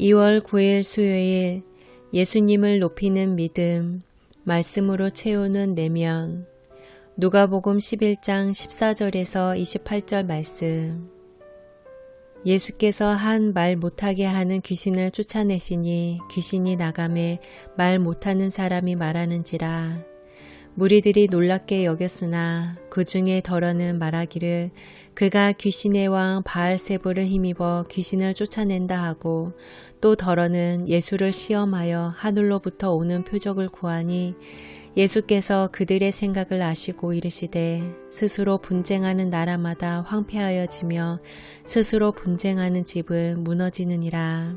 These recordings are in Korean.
2월 9일 수요일 예수님을 높이는 믿음, 말씀으로 채우는 내면, 누가복음 11장 14절에서 28절 말씀. 예수께서 한 말 못하게 하는 귀신을 쫓아내시니 귀신이 나감에 말 못하는 사람이 말하는지라. 무리들이 놀랍게 여겼으나 그 중에 덜어는 말하기를 그가 귀신의 왕 바알세부를 힘입어 귀신을 쫓아낸다 하고 또 덜어는 예수를 시험하여 하늘로부터 오는 표적을 구하니 예수께서 그들의 생각을 아시고 이르시되 스스로 분쟁하는 나라마다 황폐하여지며 스스로 분쟁하는 집은 무너지느니라.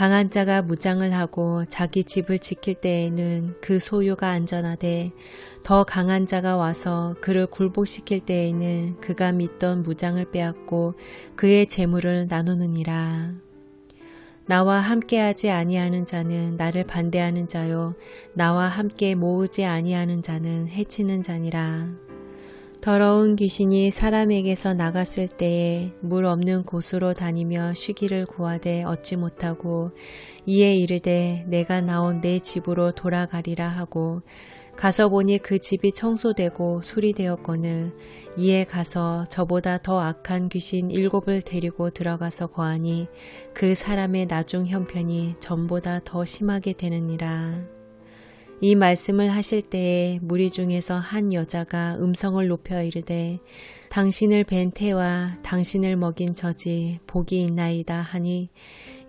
강한 자가 무장을 하고 자기 집을 지킬 때에는 그 소유가 안전하되 더 강한 자가 와서 그를 굴복시킬 때에는 그가 믿던 무장을 빼앗고 그의 재물을 나누느니라. 나와 함께하지 아니하는 자는 나를 반대하는 자요 나와 함께 모으지 아니하는 자는 해치는 자니라. 더러운 귀신이 사람에게서 나갔을 때에 물 없는 곳으로 다니며 쉬기를 구하되 얻지 못하고 이에 이르되 내가 나온 내 집으로 돌아가리라 하고 가서 보니 그 집이 청소되고 수리되었거늘 이에 가서 저보다 더 악한 귀신 일곱을 데리고 들어가서 거하니 그 사람의 나중 형편이 전보다 더 심하게 되느니라. 이 말씀을 하실 때에 무리 중에서 한 여자가 음성을 높여 이르되 당신을 뵌 태와 당신을 먹인 저지 복이 있나이다 하니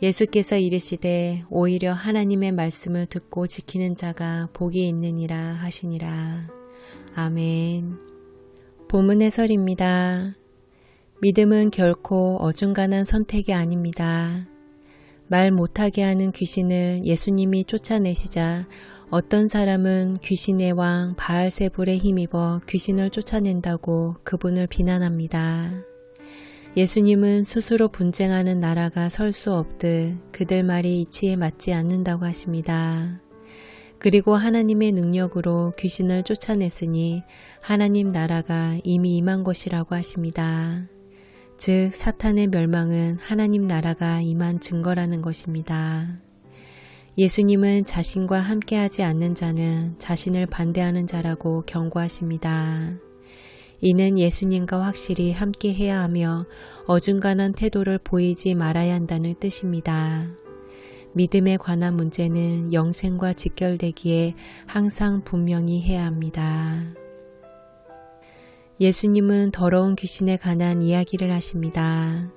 예수께서 이르시되 오히려 하나님의 말씀을 듣고 지키는 자가 복이 있느니라 하시니라. 아멘. 본문 해설입니다. 믿음은 결코 어중간한 선택이 아닙니다. 말 못하게 하는 귀신을 예수님이 쫓아내시자 어떤 사람은 귀신의 왕 바알세불에 힘입어 귀신을 쫓아낸다고 그분을 비난합니다. 예수님은 스스로 분쟁하는 나라가 설 수 없듯 그들 말이 이치에 맞지 않는다고 하십니다. 그리고 하나님의 능력으로 귀신을 쫓아냈으니 하나님 나라가 이미 임한 것이라고 하십니다. 즉, 사탄의 멸망은 하나님 나라가 임한 증거라는 것입니다. 예수님은 자신과 함께하지 않는 자는 자신을 반대하는 자라고 경고하십니다. 이는 예수님과 확실히 함께해야 하며 어중간한 태도를 보이지 말아야 한다는 뜻입니다. 믿음에 관한 문제는 영생과 직결되기에 항상 분명히 해야 합니다. 예수님은 더러운 귀신에 관한 이야기를 하십니다.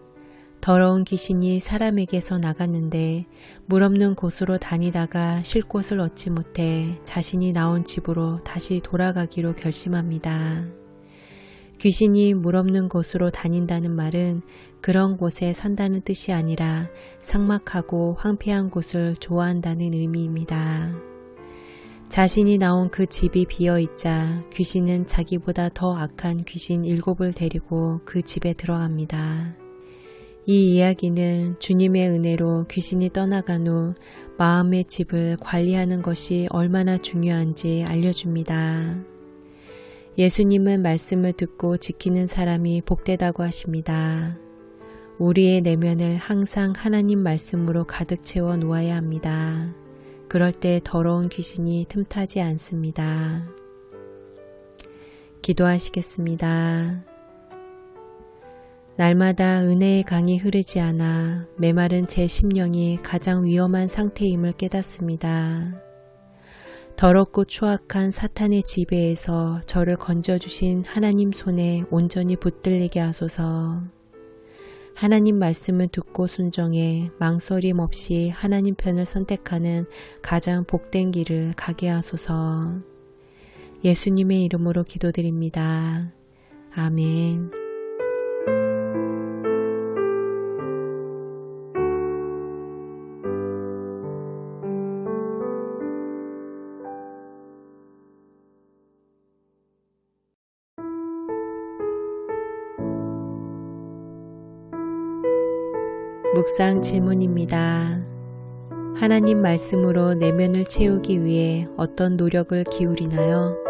더러운 귀신이 사람에게서 나갔는데 물 없는 곳으로 다니다가 쉴 곳을 얻지 못해 자신이 나온 집으로 다시 돌아가기로 결심합니다. 귀신이 물 없는 곳으로 다닌다는 말은 그런 곳에 산다는 뜻이 아니라 상막하고 황폐한 곳을 좋아한다는 의미입니다. 자신이 나온 그 집이 비어 있자 귀신은 자기보다 더 악한 귀신 일곱을 데리고 그 집에 들어갑니다. 이 이야기는 주님의 은혜로 귀신이 떠나간 후 마음의 집을 관리하는 것이 얼마나 중요한지 알려줍니다. 예수님은 말씀을 듣고 지키는 사람이 복되다고 하십니다. 우리의 내면을 항상 하나님 말씀으로 가득 채워 놓아야 합니다. 그럴 때 더러운 귀신이 틈타지 않습니다. 기도하시겠습니다. 날마다 은혜의 강이 흐르지 않아 메마른 제 심령이 가장 위험한 상태임을 깨닫습니다. 더럽고 추악한 사탄의 지배에서 저를 건져주신 하나님 손에 온전히 붙들리게 하소서. 하나님 말씀을 듣고 순종해 망설임 없이 하나님 편을 선택하는 가장 복된 길을 가게 하소서. 예수님의 이름으로 기도드립니다. 아멘. 묵상 질문입니다. 하나님 말씀으로 내면을 채우기 위해 어떤 노력을 기울이나요?